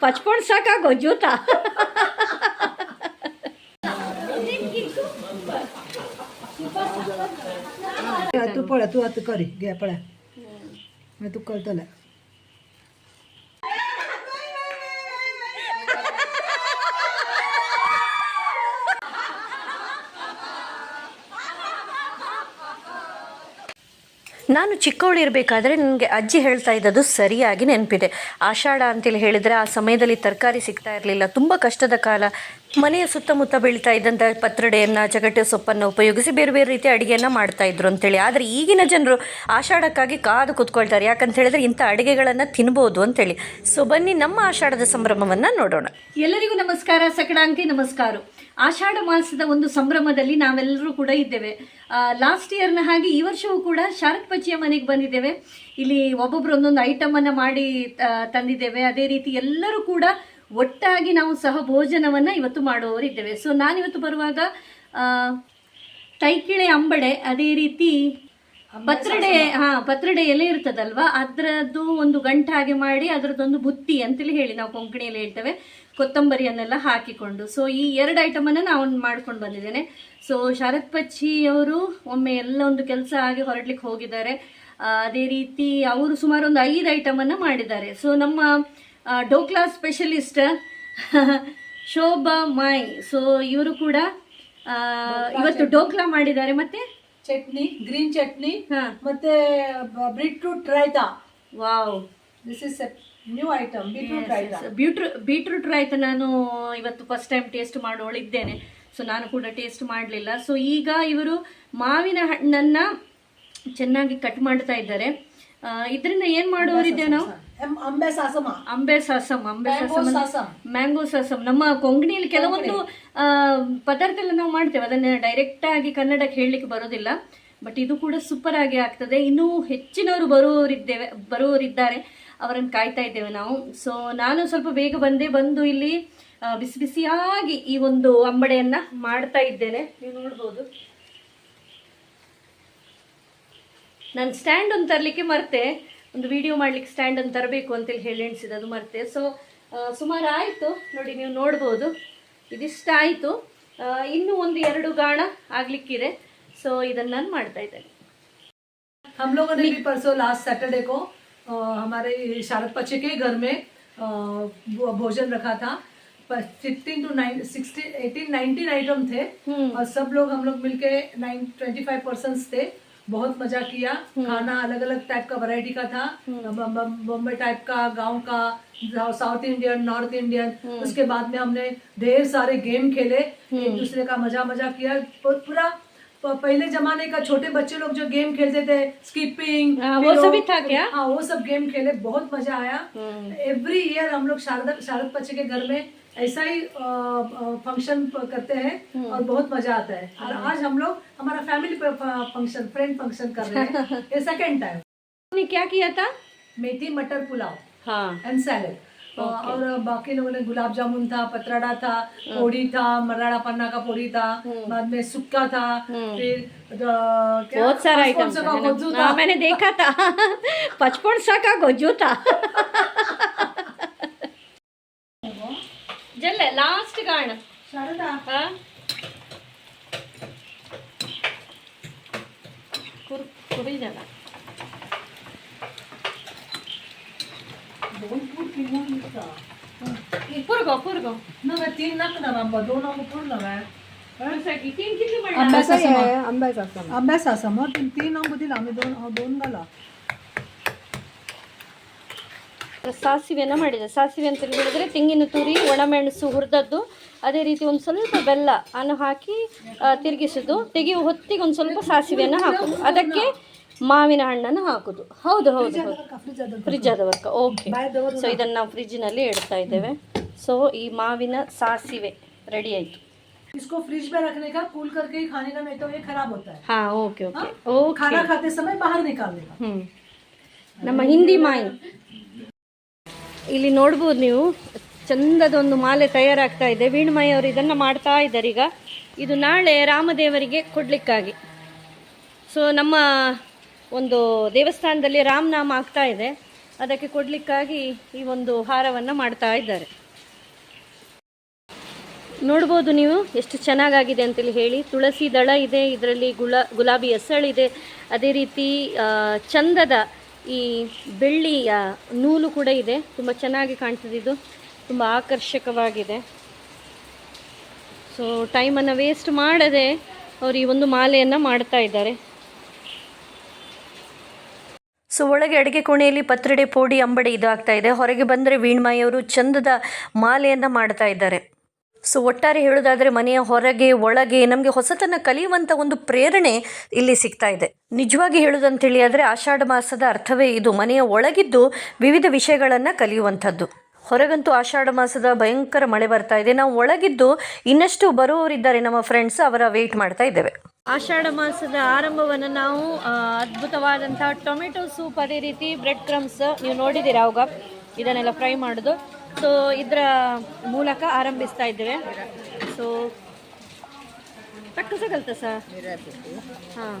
પચપણ શાક આગો જોતા તું પડે, તું આ તું કરી ગયા પડે મેં તું કરતો લે. ನಾನು ಚಿಕ್ಕವಳಿರಬೇಕಾದ್ರೆ ನನಗೆ ಅಜ್ಜಿ ಹೇಳ್ತಾ ಇದ್ದದ್ದು ಸರಿಯಾಗಿ ನೆನಪಿದೆ. ಆಷಾಢ ಅಂತೇಳಿ ಹೇಳಿದರೆ ಆ ಸಮಯದಲ್ಲಿ ತರಕಾರಿ ಸಿಗ್ತಾ ಇರಲಿಲ್ಲ. ತುಂಬ ಕಷ್ಟದ ಕಾಲ. ಮನೆಯ ಸುತ್ತಮುತ್ತ ಬೆಳೀತಾ ಇದ್ದಂಥ ಪತ್ರಡೆಯನ್ನು ಚಗಟೆ ಸೊಪ್ಪನ್ನು ಉಪಯೋಗಿಸಿ ಬೇರೆ ಬೇರೆ ರೀತಿಯ ಅಡುಗೆಯನ್ನು ಮಾಡ್ತಾ ಇದ್ರು ಅಂತೇಳಿ. ಆದರೆ ಈಗಿನ ಜನರು ಆಷಾಢಕ್ಕಾಗಿ ಕಾದು ಕೂತ್ಕೊಳ್ತಾರೆ. ಯಾಕಂತ ಹೇಳಿದ್ರೆ ಇಂಥ ಅಡುಗೆಗಳನ್ನು ತಿನ್ಬೋದು ಅಂತೇಳಿ. ಸೊ ಬನ್ನಿ ನಮ್ಮ ಆಷಾಢದ ಸಂಭ್ರಮವನ್ನು ನೋಡೋಣ. ಎಲ್ಲರಿಗೂ ನಮಸ್ಕಾರ. ಸಕಡಾಂಕಿ ನಮಸ್ಕಾರ. ಆಷಾಢ ಮಾಸದ ಒಂದು ಸಂಭ್ರಮದಲ್ಲಿ ನಾವೆಲ್ಲರೂ ಕೂಡ ಇದ್ದೇವೆ. ಲಾಸ್ಟ್ ಇಯರ್ನ ಹಾಗೆ ಈ ವರ್ಷವೂ ಕೂಡ ಶಾರದ್ ಪಚ್ಚಿಯ ಮನೆಗೆ ಬಂದಿದ್ದೇವೆ. ಇಲ್ಲಿ ಒಬ್ಬೊಬ್ರು ಒಂದೊಂದು ಐಟಮ್ ಅನ್ನ ಮಾಡಿ ತಂದಿದ್ದೇವೆ. ಅದೇ ರೀತಿ ಎಲ್ಲರೂ ಕೂಡ ಒಟ್ಟಾಗಿ ನಾವು ಸಹ ಭೋಜನವನ್ನ ಇವತ್ತು ಮಾಡುವವರಿದ್ದೇವೆ ಸೊ ನಾನಿವತ್ತು ಬರುವಾಗ ತೈಕಿಳೆ ಅಂಬಡೆ, ಅದೇ ರೀತಿ ಪತ್ರಡೆ ಹಾ ಪತ್ರಡೆ ಎಲೆ ಇರ್ತದಲ್ವಾ? ಅದರದ್ದು ಒಂದು ಗಂಟು ಹಾಗೆ ಮಾಡಿ ಅದರದ್ದೊಂದು ಬುತ್ತಿ ಅಂತೇಳಿ ಹೇಳಿ ನಾವು ಕೊಂಕಣಿಯಲ್ಲಿ ಹೇಳ್ತೇವೆ. ಕೊತ್ತಂಬರಿಯನ್ನೆಲ್ಲ ಹಾಕಿಕೊಂಡು. ಸೊ ಈ ಎರಡು ಐಟಮ್ ಅನ್ನ ನಾವು ಮಾಡ್ಕೊಂಡು ಬಂದಿದ್ದೇನೆ. ಸೊ ಶರತ್ ಪಚ್ಚಿ ಅವರು ಒಮ್ಮೆ ಎಲ್ಲ ಒಂದು ಕೆಲಸ ಆಗಿ ಹೊರಡ್ಲಿಕ್ಕೆ ಹೋಗಿದ್ದಾರೆ. ಅದೇ ರೀತಿ ಅವರು ಸುಮಾರು ಒಂದು ಐದು ಐಟಮ್ ಅನ್ನ ಮಾಡಿದ್ದಾರೆ. ಸೊ ನಮ್ಮ ಡೋಕ್ಲಾ ಸ್ಪೆಷಲಿಸ್ಟ್ ಶೋಭಾ ಮಾಯ್. ಸೊ ಇವರು ಕೂಡ ಇವತ್ತು ಡೋಕ್ಲಾ ಮಾಡಿದ್ದಾರೆ. ಮತ್ತೆ? ಚಟ್ನಿ ಗ್ರೀನ್ ಚಟ್ನಿ ಮತ್ತೆ beetroot raita? Wow. This is new item beetroot raita? Beetroot beetroot raita ನಾನು ಇವತ್ತು ಫಸ್ಟ್ ಟೈಮ್ ಟೇಸ್ಟ್ ಮಾಡೋಳಿದ್ದೇನೆ. ಸೊ ನಾನು ಕೂಡ ಟೇಸ್ಟ್ ಮಾಡಲಿಲ್ಲ. ಸೊ ಈಗ ಇವರು ಮಾವಿನ ಹಣ್ಣನ್ನ ಚೆನ್ನಾಗಿ ಕಟ್ ಮಾಡ್ತಾ ಇದ್ದಾರೆ. ಇದರಿಂದ ಏನ್ ಮಾಡೋರಿದ್ದೇವೆ ನಾವು? ಅಂಬೆ ಸಾಸಮ ಅಂಬೆ ಸಾಸಂ ಅಂಬೆ ಸಾಸಮ್. ಮ್ಯಾಂಗೋ ಸಾಸಂ ನಮ್ಮ ಕೊಂಗಣಿಯಲ್ಲಿ ಕೆಲವೊಂದು ಆ, ಪದಾರ್ಥ ಎಲ್ಲ ನಾವು ಮಾಡ್ತೇವೆ. ಅದನ್ನ ಡೈರೆಕ್ಟ್ ಆಗಿ ಕನ್ನಡಕ್ಕೆ ಹೇಳಲಿಕ್ಕೆ ಬರೋದಿಲ್ಲ. ಬಟ್ ಇದು ಕೂಡ ಸೂಪರ್ ಆಗಿ ಆಗ್ತದೆ. ಇನ್ನೂ ಹೆಚ್ಚಿನವರು ಬರುವವರಿದ್ದೇವೆ ಬರುವವರಿದ್ದಾರೆ ಅವರನ್ನು ಕಾಯ್ತಾ ಇದ್ದೇವೆ ನಾವು. ಸೊ ನಾನು ಸ್ವಲ್ಪ ಬೇಗ ಬಂದೇ ಬಂದು ಇಲ್ಲಿ ಬಿಸಿ ಬಿಸಿಯಾಗಿ ಈ ಒಂದು ಅಂಬಡೆಯನ್ನ ಮಾಡ್ತಾ ಇದ್ದೇನೆ. ನೀವು ನೋಡ್ಬೋದು. ನಾನು ಸ್ಟ್ಯಾಂಡ್ ಒಂದು ತರಲಿಕ್ಕೆ ಮರ್ತೆ. ಒಂದು ವಿಡಿಯೋ ಮಾಡ್ಲಿಕ್ಕೆ ಸ್ಟ್ಯಾಂಡ್ ಒಂದು ತರಬೇಕು ಅಂತೇಳಿ ಹೇಳಿ ಎಣಿಸಿದೆ ಅದು ಮರ್ತೆ ಸೊ ಸುಮಾರು ಆಯಿತು ನೋಡಿ ನೀವು ನೋಡ್ಬೋದು ಇದಿಷ್ಟ ಆಯಿತು ಇನ್ನೂ ಒಂದು ಎರಡು ಗಾಣ ಆಗ್ಲಿಕ್ಕಿದೆ ಸೊ ಇದನ್ನು ನಾನು ಮಾಡ್ತಾ ಇದ್ದೇನೆ हम लोगों ने भी परसों लास्ट सैटरडे को अ, हमारे शारद पच्चे के घर में अ, भो- भोजन रखा था sixteen two nine sixteen eighteen nineteen item थे और सब लोग हम लोग मिलके नाइन ट्वेंटी फाइव पर्सन थे बहुत मज़ा किया। खाना अलग अलग टाइप का वैरायटी का था। बम- बम- बम्बई टाइप का गाँव का साउथ इंडियन नॉर्थ इंडियन उसके बाद में हमने ढेर सारे गेम खेले। एक दूसरे का मज़ा मज़ा किया पूरा पहले जमाने का छोटे बच्चे लोग जो गेम खेलते थे स्कीपिंग हाँ, वो सभी था क्या? हाँ वो सब गेम खेले बहुत मज़ा आया। एवरी ईयर हम लोग शारदा शारद बच्चे के घर में ऐसा ही फ़ंक्शन करते हैं और बहुत मज़ा आता है। और आज हम लोग हमारा फैमिली फ़ंक्शन फ्रेंड फ़ंक्शन कर रहे हैं। ये सेकेंड टाइम क्या किया था? मेथी मटर पुलाव हाँ। एंड सैलेड और बाकी लोगों ने गुलाब जामुन था पतराड़ा था पोड़ी था मराड़ा पन्ना का पोड़ी था बाद में सुक्का था फिर अ, बहुत सारा आइटम सा का गोजू था। हाँ मैंने देखा था। पचपन साका जूता जल्द लास्ट गाण शारदा। हाँ। कुर- कुरी पुरगो पुरगो नव्हे तीन नक नव्हे आंबा दोन आंबा पूर्ण नव्हे तीन किती म्हणला अभ्यासासम अभ्यासासम तीन तीन आंबो दिला आम्ही दोन अहो, दोन घाला ಸಾಸಿವೆನ ಮಾಡಿದೆ ಸಾಸಿವೆ ಅಂತ ಹೇಳಿದ್ರೆ ತೆಂಗಿನ ತುರಿ ಒಣಮೆಣಸು ಹುರಿದದ್ದು ಅದೇ ರೀತಿ ಒಂದು ಸ್ವಲ್ಪ ಬೆಲ್ಲ ಅನ್ನು ಹಾಕಿ ಆ, ತಿರುಗಿಸೋದು ತೆಗೆಯುವ ಹೊತ್ತಿಗೆ ಒಂದು ಸ್ವಲ್ಪ ಸಾಸಿವೆಯನ್ನು ಹಾಕೋದು ಅದಕ್ಕೆ ಮಾವಿನ ಹಣ್ಣನ್ನು ಹಾಕೋದು ಹೌದು ಹೌದು ಹೌದು ಫ್ರಿಜ್ ಅದ ಫ್ರಿಜ್ ಆದ ವರ್ಕ ಓಕೆ ಬಾಯ್ ದವರು ಸೊ ಇದನ್ನು ನಾವು ಫ್ರಿಜ್ಜಿನಲ್ಲಿ ಇಡ್ತಾ ಇದ್ದೇವೆ ಸೊ ಈ ಮಾವಿನ ಸಾಸಿವೆ ರೆಡಿ ಆಯಿತು इसको फ्रिज में रखने का कूल करके ही खाने का नहीं तो ये खराब होता है ಹಾಂ ಓಕೆ ಓಕೆ ಓಕೆ खाना खाते समय बाहर निकालने का ಹ್ಞೂ ನಮ್ಮ ಹಿಂದಿ ಮಾಯಿ ಇಲ್ಲಿ ನೋಡ್ಬೋದು ನೀವು ಚಂದದ ಒಂದು ಮಾಲೆ ತಯಾರಾಗ್ತಾ ಇದೆ ವೀಣಮಾಯಿ ಅವರು ಇದನ್ನು ಮಾಡ್ತಾ ಇದ್ದಾರೆ ಈಗ ಇದು ನಾಳೆ ರಾಮದೇವರಿಗೆ ಕೊಡ್ಲಿಕ್ಕಾಗಿ ಸೊ ನಮ್ಮ ಒಂದು ದೇವಸ್ಥಾನದಲ್ಲಿ ರಾಮನಾಮ ಆಗ್ತಾ ಇದೆ. ಅದಕ್ಕೆ ಕೊಡಲಿಕ್ಕಾಗಿ ಈ ಒಂದು ಹಾರವನ್ನು ಮಾಡ್ತಾ ಇದ್ದಾರೆ. ನೋಡ್ಬೋದು ನೀವು ಎಷ್ಟು ಚೆನ್ನಾಗಾಗಿದೆ ಅಂತೇಳಿ ಹೇಳಿ. ತುಳಸಿ ದಳ ಇದೆ, ಇದರಲ್ಲಿ ಗುಲಾ ಗುಲಾಬಿ ಎಸಳಿದೆ ಅದೇ ರೀತಿ ಚಂದದ ಈ ಬೆಳ್ಳಿಯ ನೂಲು ಕೂಡ ಇದೆ. ತುಂಬ ಚೆನ್ನಾಗಿ ಕಾಣ್ತದೆ ಇದು ತುಂಬ ಆಕರ್ಷಕವಾಗಿದೆ. ಸೊ ಟೈಮನ್ನು ವೇಸ್ಟ್ ಮಾಡದೆ ಅವರು ಈ ಒಂದು ಮಾಲೆಯನ್ನು ಮಾಡ್ತಾ ಇದ್ದಾರೆ. ಸೊ ಒಳಗೆ ಅಡುಗೆ ಕೋಣೆಯಲ್ಲಿ ಪತ್ರಡೆ, ಪೋಡಿ, ಅಂಬಡಿ ಇದು ಆಗ್ತಾ ಇದೆ. ಹೊರಗೆ ಬಂದರೆ ವೀಣ್ಮಾಯಿಯವರು ಚಂದದ ಮಾಲೆಯನ್ನು ಮಾಡ್ತಾ ಇದ್ದಾರೆ. ಸೊ ಒಟ್ಟಾರೆ ಹೇಳೋದಾದರೆ ಮನೆಯ ಹೊರಗೆ, ಒಳಗೆ ನಮಗೆ ಹೊಸತನ್ನು ಕಲಿಯುವಂಥ ಒಂದು ಪ್ರೇರಣೆ ಇಲ್ಲಿ ಸಿಗ್ತಾ ಇದೆ. ನಿಜವಾಗಿ ಹೇಳೋದಂತೇಳಿ ಆದರೆ ಆಷಾಢ ಮಾಸದ ಅರ್ಥವೇ ಇದು. ಮನೆಯ ಒಳಗಿದ್ದು ವಿವಿಧ ವಿಷಯಗಳನ್ನು ಕಲಿಯುವಂಥದ್ದು. ಹೊರಗಂತೂ ಆಷಾಢ ಮಾಸದ ಭಯಂಕರ ಮಳೆ ಬರ್ತಾ ಇದೆ. ನಾವು ಒಳಗಿದ್ದು ಇನ್ನಷ್ಟು ಬರುವವರಿದ್ದಾರೆ ನಮ್ಮ ಫ್ರೆಂಡ್ಸ್ ಅವರ ವೆಯ್ಟ್ ಮಾಡ್ತಾ ಇದ್ದೇವೆ. ಆಷಾಢ ಮಾಸದ ಆರಂಭವನ್ನು ನಾವು ಅದ್ಭುತವಾದಂಥ ಟೊಮೆಟೊ ಸೂಪ್ ಅದೇ ರೀತಿ ಬ್ರೆಡ್ ಕ್ರಮ್ಸ್ ನೀವು ನೋಡಿದ್ದೀರಾ ಅವಾಗ? ಇದನ್ನೆಲ್ಲ ಫ್ರೈ ಮಾಡೋದು. ಸೊ ಇದರ ಮೂಲಕ ಆರಂಭಿಸ್ತಾ ಇದ್ದೇವೆ. ಸೊ ತಕ್ಕ ಸಿಗಲ್ತ ಸರ್? ಹಾಂ.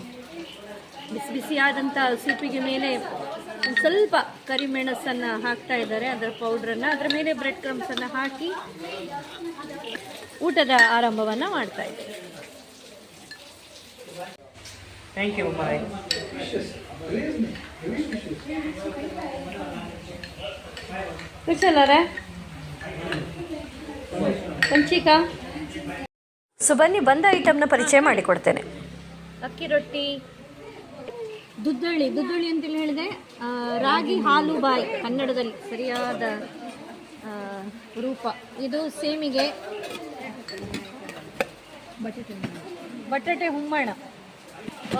ಬಿಸಿ ಬಿಸಿಯಾದಂಥ ಸೂಪಿಗೆ ಮೇಲೆ ಸ್ವಲ್ಪ ಕರಿಮೆಣಸನ್ನು ಹಾಕ್ತಾ ಇದ್ದಾರೆ, ಅದರ ಪೌಡ್ರನ್ನು. ಅದರ ಮೇಲೆ ಬ್ರೆಡ್ ಕ್ರಮ್ಸನ್ನು ಹಾಕಿ ಊಟದ ಆರಂಭವನ್ನು ಮಾಡ್ತಾ ಇದ್ದಾರೆ ಥ್ಯಾಂಕ್ ಯು Mike. ಕುಶಲರೇ ಪಂಚಿಕ ಸೊ ಬನ್ನಿ ಬಂದ ಐಟಮ್ನ ಪರಿಚಯ ಮಾಡಿಕೊಡ್ತೇನೆ ಅಕ್ಕಿ ರೊಟ್ಟಿ ದುದ್ದಳ್ಳಿ. ದುದ್ದಳ್ಳಿ ಅಂತೇಳಿ ಹೇಳಿದೆ ರಾಗಿ ಹಾಲು ಬಾಯಿ ಕನ್ನಡದಲ್ಲಿ ಸರಿಯಾದ ರೂಪ. ಇದು ಸೇಮಿಗೆ ಬಟಾಟೆ ಹುಮ್ಮಣ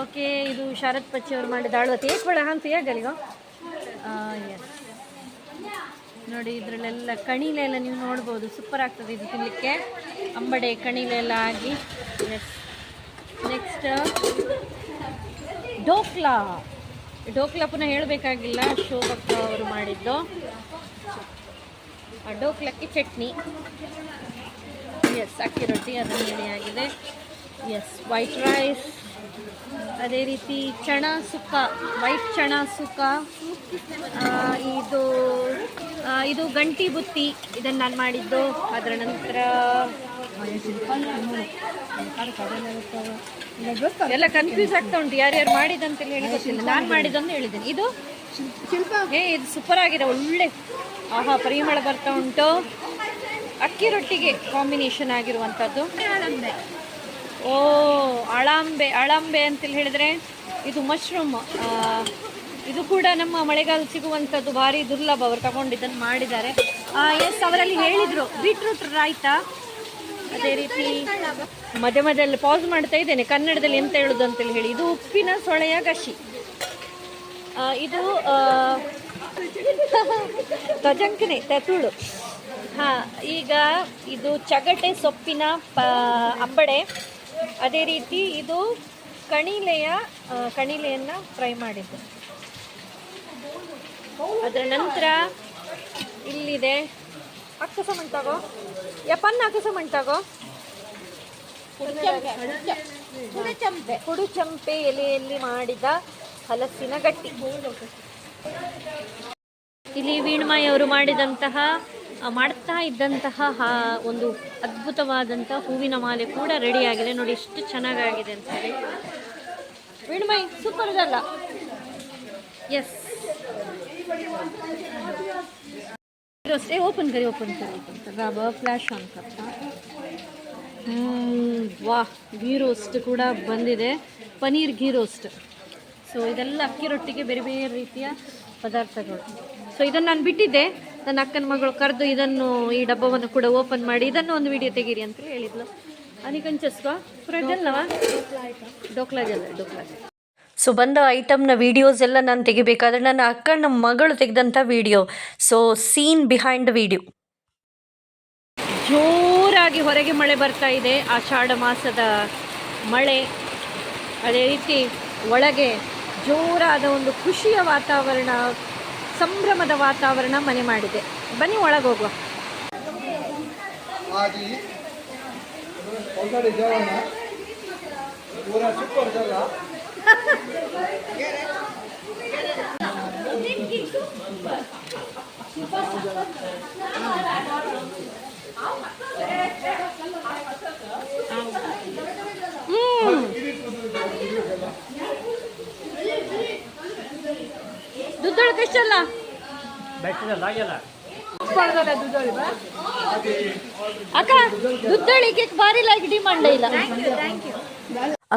ಓಕೆ, ಇದು ಶರತ್ ಪಚ್ಚಿ ಅವರು ಮಾಡಿದ ಆಳ್ವತಿ ಏಕ್ ಬೇಡ ಅಂತ ಹೇಗಲಿಗೋ ನೋಡಿ, ಇದರಲ್ಲೆಲ್ಲ ಕಣಿಲೆಲ್ಲ ನೀವು ನೋಡ್ಬೋದು. ಸೂಪರ್ ಆಗ್ತದೆ ಇದು ತಿನ್ನಲಿಕ್ಕೆ ಅಂಬಡೆ ಕಣಿಲೆ ಎಲ್ಲ ಆಗಿ. S next dhokla. ಡೋಕ್ಲಾ ಪುನಃ ಹೇಳಬೇಕಾಗಿಲ್ಲ, ಶೋಭಕ್ಕ ಅವರು ಮಾಡಿದ್ದು. ಆ ಡೋಕ್ಲಕ್ಕೆ ಚಟ್ನಿ. ಎಸ್ ಅಕ್ಕಿ ರೊಟ್ಟಿ ಅದು ಆಗಿದೆ. ಎಸ್ ವೈಟ್ ರೈಸ್ ಅದೇ ರೀತಿ ಚಣ ಸುಕ್ಕ ವೈಟ್ ಚಣ ಸುಕ್ಕ ಇದು ಇದು ಗಂಟಿ ಬುತ್ತಿ ಇದನ್ನು ನಾನು ಮಾಡಿದ್ದು. ಅದರ ನಂತರ ಎಲ್ಲ ಕನ್ಫ್ಯೂಸ್ ಆಗ್ತಾ ಉಂಟು. ಯಾರ್ಯಾರು ಮಾಡಿದಂತೇಳಿ ಹೇಳಿ ಗೊತ್ತಿಲ್ಲ. ನಾನು ಮಾಡಿದಂತ ಹೇಳಿದ್ದೀನಿ. ಇದು ಏ, ಇದು ಸೂಪರ್ ಆಗಿದೆ. ಒಳ್ಳೆ ಆಹಾ, ಪರಿಮಳ ಬರ್ತಾ ಉಂಟು. ಅಕ್ಕಿ ರೊಟ್ಟಿಗೆ ಕಾಂಬಿನೇಷನ್ ಆಗಿರುವಂಥದ್ದು ಓ, ಅಳಾಂಬೆ ಅಳಾಂಬೆ ಅಂತೇಳಿ ಹೇಳಿದ್ರೆ ಇದು ಮಶ್ರೂಮ್ ಇದು ಕೂಡ ನಮ್ಮ ಮಳೆಗಾಲ ಸಿಗುವಂಥದ್ದು ಭಾರಿ ದುರ್ಲಭ ಅವರು ಇದನ್ನು ಮಾಡಿದ್ದಾರೆ. ಎಸ್ ಅವರಲ್ಲಿ ಹೇಳಿದರು ಬೀಟ್ರೂಟ್ ರಾಯ್ತಾ ಅದೇ ರೀತಿ ಮಧ್ಯ ಮಧ್ಯದಲ್ಲಿ ಪಾಸ್ ಮಾಡ್ತಾ ಇದ್ದೇನೆ, ಕನ್ನಡದಲ್ಲಿ ಎಂತ ಹೇಳುದು ಅಂತೇಳಿ ಹೇಳಿ. ಇದು ಉಪ್ಪಿನ ಸೊಳೆಯ ಗಶಿ. ಇದು ತಜಂಕನೆ ತೆತುಳು. ಹಾಂ, ಈಗ ಇದು ಚಗಟೆ ಸೊಪ್ಪಿನ ಅಂಬಡೆ ಅದೇ ರೀತಿ ಇದು ಕಣಿಲೆಯ ಕಣಿಲೆಯನ್ನು ಫ್ರೈ ಮಾಡಿದ್ದು. ಅದರ ನಂತರ ಇಲ್ಲಿದೆ ಅಕ್ಕಸ ಮಂಟಾಗೋ ಯಪ್ಪನ್ನ ಅಕ್ಕಸ ಮಂಟಾಗೋ ಕುಡುಚಂಪೆ. ಕುಡುಚಂಪೆ ಎಲೆಯಲ್ಲಿ ಮಾಡಿದ ಹಲಸಿನ ಗಟ್ಟಿ. ಇಲ್ಲಿ ವೀಣಮಾಯಿ ಅವರು ಮಾಡಿದಂತಹ ಮಾಡ್ತಾ ಇದ್ದಂತಹ ಹಾ- ಒಂದು ಅದ್ಭುತವಾದಂಥ ಹೂವಿನ ಮಾಲೆ ಕೂಡ ರೆಡಿಯಾಗಿದೆ ನೋಡಿ ಎಷ್ಟು ಚೆನ್ನಾಗಾಗಿದೆ ಅಂತ ಹೇಳಿ ವೀಣಮಾಯಿ ಸೂಪರ್ ಇದಲ್ಲ ಎಸ್ रोस्ट ए ओपन करी ओपन करी ओपन कर रब ಫ್ಲ್ಯಾಶ್ ಆನ್ करता ವಾಹ್ ಘೀ ರೋಸ್ಟ್ ಕೂಡ ಬಂದಿದೆ ಪನೀರ್ ಘೀ ರೋಸ್ಟ್ ಸೊ ಇದೆಲ್ಲ ಅಕ್ಕಿ ರೊಟ್ಟಿಗೆ ಬೇರೆ ಬೇರೆ ರೀತಿಯ ಪದಾರ್ಥಗಳು ಸೊ ಇದನ್ನು ನಾನು ಬಿಟ್ಟಿದ್ದೆ ನನ್ನ ಅಕ್ಕನ ಮಗಳು ಕರೆದು ಇದನ್ನು ಈ ಡಬ್ಬವನ್ನು ಕೂಡ ಓಪನ್ ಮಾಡಿ ಇದನ್ನು ಒಂದು ವಿಡಿಯೋ ತೆಗೀರಿ ಅಂತ ಹೇಳಿದ್ಲು. ಅನಿಕಂಚಸ್ವಾ ಡೋಕ್ಲಾ ಜಲ್ಲ ಡೋಕ್ಲಾ ಸೊ ಬಂದ ಐಟಮ್ನ ವಿಡಿಯೋಸ್ ಎಲ್ಲ ನಾನು ತೆಗಿಬೇಕಾದ್ರೆ ನನ್ನ ಅಕ್ಕನ ಮಗಳು ತೆಗೆದಂಥ video so scene behind video ಜೋರಾಗಿ ಹೊರಗೆ ಮಳೆ ಬರ್ತಾ ಇದೆ. ಆಷಾಢ ಮಾಸದ ಮಳೆ ಅದೇ ರೀತಿ ಒಳಗೆ ಜೋರಾದ ಒಂದು ಖುಷಿಯ ವಾತಾವರಣ ಸಂಭ್ರಮದ ವಾತಾವರಣ ಮನೆ ಮಾಡಿದೆ. ಬನ್ನಿ ಒಳಗೆ ದುಡ್ಡೊಳಗೆ ಎಷ್ಟಲ್ಲ ಅಕ್ಕ ದುದ್ದಳಿಗೆ ಭಾರಿ ಲೈಕ್ ಡಿಮಾಂಡ್ ಇಲ್ಲ.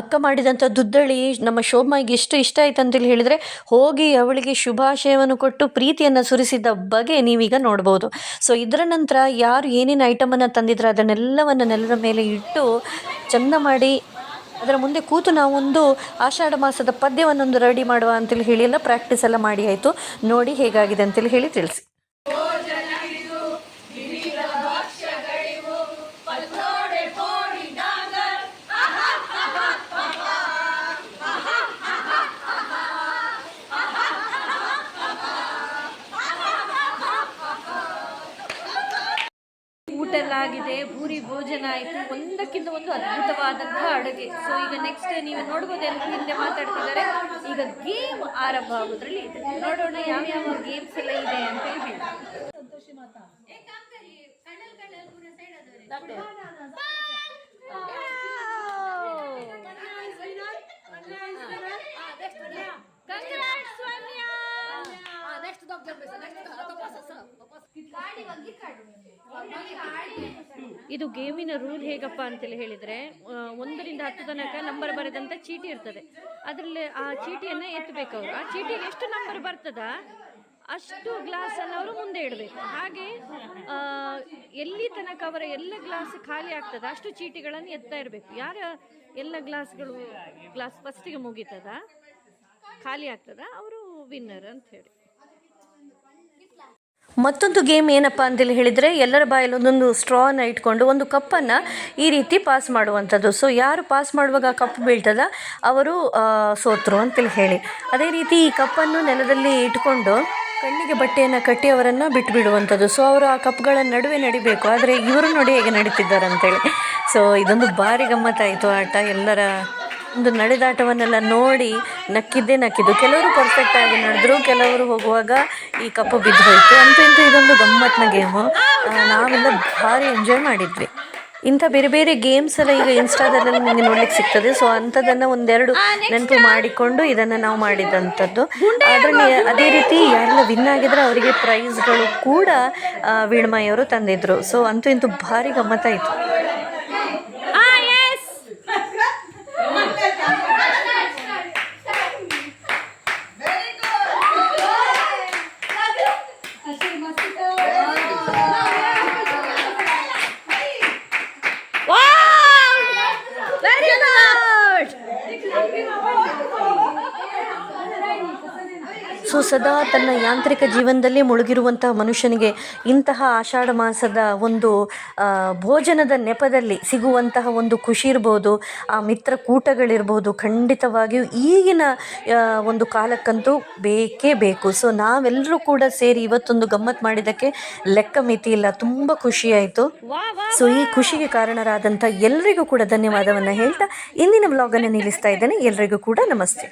ಅಕ್ಕ ಮಾಡಿದಂಥ ದುದ್ದಳಿ ನಮ್ಮ ಶೋಭಾಯಿಗೆ ಎಷ್ಟು ಇಷ್ಟ ಆಯ್ತು ಅಂತೇಳಿ ಹೇಳಿದರೆ ಹೋಗಿ ಅವಳಿಗೆ ಶುಭಾಶಯವನ್ನು ಕೊಟ್ಟು ಪ್ರೀತಿಯನ್ನು ಸುರಿಸಿದ ಬಗೆ ನೀವೀಗ ನೋಡ್ಬೋದು. ಸೊ ಇದರ ನಂತರ ಯಾರು ಏನೇನು ಐಟಮನ್ನು ತಂದಿದ್ರು ಅದನ್ನೆಲ್ಲವನ್ನು ನೆಲದ ಮೇಲೆ ಇಟ್ಟು ಚಂದ ಮಾಡಿ ಅದರ ಮುಂದೆ ಕೂತು ನಾವೊಂದು ಆಷಾಢ ಮಾಸದ ಪದ್ಯವನ್ನೊಂದು ರೆಡಿ ಮಾಡುವ ಅಂತೇಳಿ ಹೇಳಿ ಎಲ್ಲ ಪ್ರಾಕ್ಟೀಸ್ ಎಲ್ಲ ಮಾಡಿ ಆಯಿತು. ನೋಡಿ ಹೇಗಾಗಿದೆ ಅಂತೇಳಿ ಹೇಳಿ ತಿಳಿಸಿ. ಭೋಜನ ಆಯಿತು. ಒಂದಕ್ಕಿಂತ ಒಂದು ಅದ್ಭುತವಾದಂತಹ ಅಡುಗೆ. ಸೊ ಈಗ ನೆಕ್ಸ್ಟ್ ನೀವು ನೋಡ್ಬೋದು ಎಲ್ಲರೂ ಹಿಂದೆ ಮಾತಾಡ್ತಿದ್ದಾರೆ. ಈಗ ಗೇಮ್ ಆರಂಭ ಆಗೋದ್ರಲ್ಲಿ ಇದೆ. ನೋಡೋಣ ಯಾವ ಯಾವ ಗೇಮ್ಸ್ ಎಲ್ಲ ಇದೆ ಅಂತ ಹೇಳಿ. ಇದು ಗೇಮಿನ ರೂಲ್ ಹೇಗಪ್ಪ ಅಂತೇಳಿ ಹೇಳಿದರೆ ಒಂದರಿಂದ ಹತ್ತು ತನಕ ನಂಬರ್ ಬರೆದಂಥ ಚೀಟಿ ಇರ್ತದೆ. ಅದರಲ್ಲಿ ಆ ಚೀಟಿಯನ್ನು ಎತ್ತಬೇಕು ಅವರು ಆ ಚೀಟಿಗೆ ಎಷ್ಟು ನಂಬರ್ ಬರ್ತದ? ಅಷ್ಟು ಗ್ಲಾಸನ್ನು ಅವರು ಮುಂದೆ ಇಡಬೇಕು. ಹಾಗೆ ಎಲ್ಲಿ ತನಕ ಅವರ ಎಲ್ಲ ಗ್ಲಾಸ್ ಖಾಲಿ ಆಗ್ತದ, ಅಷ್ಟು ಚೀಟಿಗಳನ್ನು ಎತ್ತಾ ಇರಬೇಕು ಯಾರ ಎಲ್ಲ ಗ್ಲಾಸ್ಗಳು, ಗ್ಲಾಸ್ ಫಸ್ಟಿಗೆ ಮುಗೀತದ? ಖಾಲಿ ಆಗ್ತದ? ಅವರು ವಿನ್ನರ್ ಅಂತ ಹೇಳಿ. ಮತ್ತೊಂದು ಗೇಮ್ ಏನಪ್ಪ ಅಂತೇಳಿ ಹೇಳಿದರೆ ಎಲ್ಲರ ಬಾಯಲ್ಲಿ ಒಂದೊಂದು ಸ್ಟ್ರಾನ ಇಟ್ಕೊಂಡು ಒಂದು ಕಪ್ಪನ್ನು ಈ ರೀತಿ ಪಾಸ್ ಮಾಡುವಂಥದ್ದು. ಸೊ ಯಾರು ಪಾಸ್ ಮಾಡುವಾಗ ಆ ಕಪ್ ಬೀಳ್ತದ ಅವರು ಸೋತರು ಅಂತೇಳಿ ಹೇಳಿ. ಅದೇ ರೀತಿ ಈ ಕಪ್ಪನ್ನು ನೆಲದಲ್ಲಿ ಇಟ್ಕೊಂಡು ಕಣ್ಣಿಗೆ ಬಟ್ಟೆಯನ್ನು ಕಟ್ಟಿ ಅವರನ್ನು ಬಿಟ್ಟು ಬಿಡುವಂಥದ್ದು ಸೊ ಅವರು ಆ ಕಪ್ಗಳ ನಡುವೆ ನಡಿಬೇಕು. ಆದರೆ ಇವರು ನೋಡಿ ಹೇಗೆ ನಡೀತಿದ್ದಾರೆ ಅಂತೇಳಿ. ಸೊ ಇದೊಂದು ಭಾರಿ ಗಮ್ಮತ್ತಾಯಿತು ಆಟ ಎಲ್ಲರ ಒಂದು ನಡೆದಾಟವನ್ನೆಲ್ಲ ನೋಡಿ ನಕ್ಕಿದ್ದೇ ನಕ್ಕಿದ್ದು. ಕೆಲವರು ಪರ್ಫೆಕ್ಟ್ ಆಗಿ ನಡೆದ್ರು ಕೆಲವರು ಹೋಗುವಾಗ ಈ ಕಪ್ಪು ಬಿದ್ದು ಹೋಯಿತು ಅಂತ ಇಂತೂ ಇದೊಂದು ಗಮ್ಮತ್ತಿನ ಗೇಮು ನಾವೆಲ್ಲ ಭಾರಿ ಎಂಜಾಯ್ ಮಾಡಿದ್ವಿ. ಇಂಥ ಬೇರೆ ಬೇರೆ ಗೇಮ್ಸ್ ಎಲ್ಲ ಈಗ ಇನ್ಸ್ಟಾದಲ್ಲೆಲ್ಲ ನಿಮಗೆ ನೋಡ್ಲಿಕ್ಕೆ ಸಿಗ್ತದೆ. ಸೊ ಅಂಥದ್ದನ್ನು ಒಂದೆರಡು ನೆನಪು ಮಾಡಿಕೊಂಡು ಇದನ್ನು ನಾವು ಮಾಡಿದಂಥದ್ದು. ಅದರಲ್ಲಿ ಅದೇ ರೀತಿ ಯಾರೆಲ್ಲ ವಿನ್ ಆಗಿದ್ರೆ ಅವರಿಗೆ ಪ್ರೈಸ್ಗಳು ಕೂಡ ಆ, ಅವರು ತಂದಿದ್ರು. ಸೊ ಅಂತೂ ಇಂತೂ ಭಾರಿ ಗಮ್ಮತ್ತಾಯಿತು. ಸದಾ ತನ್ನ ಯಾಂತ್ರಿಕ ಜೀವನದಲ್ಲಿ ಮುಳುಗಿರುವಂತಹ ಮನುಷ್ಯನಿಗೆ ಇಂತಹ ಆಷಾಢ ಮಾಸದ ಒಂದು ಭೋಜನದ ನೆಪದಲ್ಲಿ ಸಿಗುವಂತಹ ಒಂದು ಖುಷಿ ಇರ್ಬೋದು ಆ ಮಿತ್ರ ಕೂಟಗಳಿರ್ಬೋದು ಖಂಡಿತವಾಗಿಯೂ ಈಗಿನ ಒಂದು ಕಾಲಕ್ಕಂತೂ ಬೇಕೇ ಬೇಕು. ಸೊ ನಾವೆಲ್ಲರೂ ಕೂಡ ಸೇರಿ ಇವತ್ತೊಂದು ಗಮ್ಮತ್ತು ಮಾಡಿದ್ದಕ್ಕೆ ಲೆಕ್ಕ ಮಿತಿ ಇಲ್ಲ. ತುಂಬ ಖುಷಿಯಾಯಿತು ಸೊ ಈ ಖುಷಿಗೆ ಕಾರಣರಾದಂಥ ಎಲ್ಲರಿಗೂ ಕೂಡ ಧನ್ಯವಾದವನ್ನು ಹೇಳ್ತಾ ಇಂದಿನ ವ್ಲಾಗನ್ನು ನಿಲ್ಲಿಸ್ತಾ ಇದ್ದೇನೆ. ಎಲ್ಲರಿಗೂ ಕೂಡ ನಮಸ್ತೆ.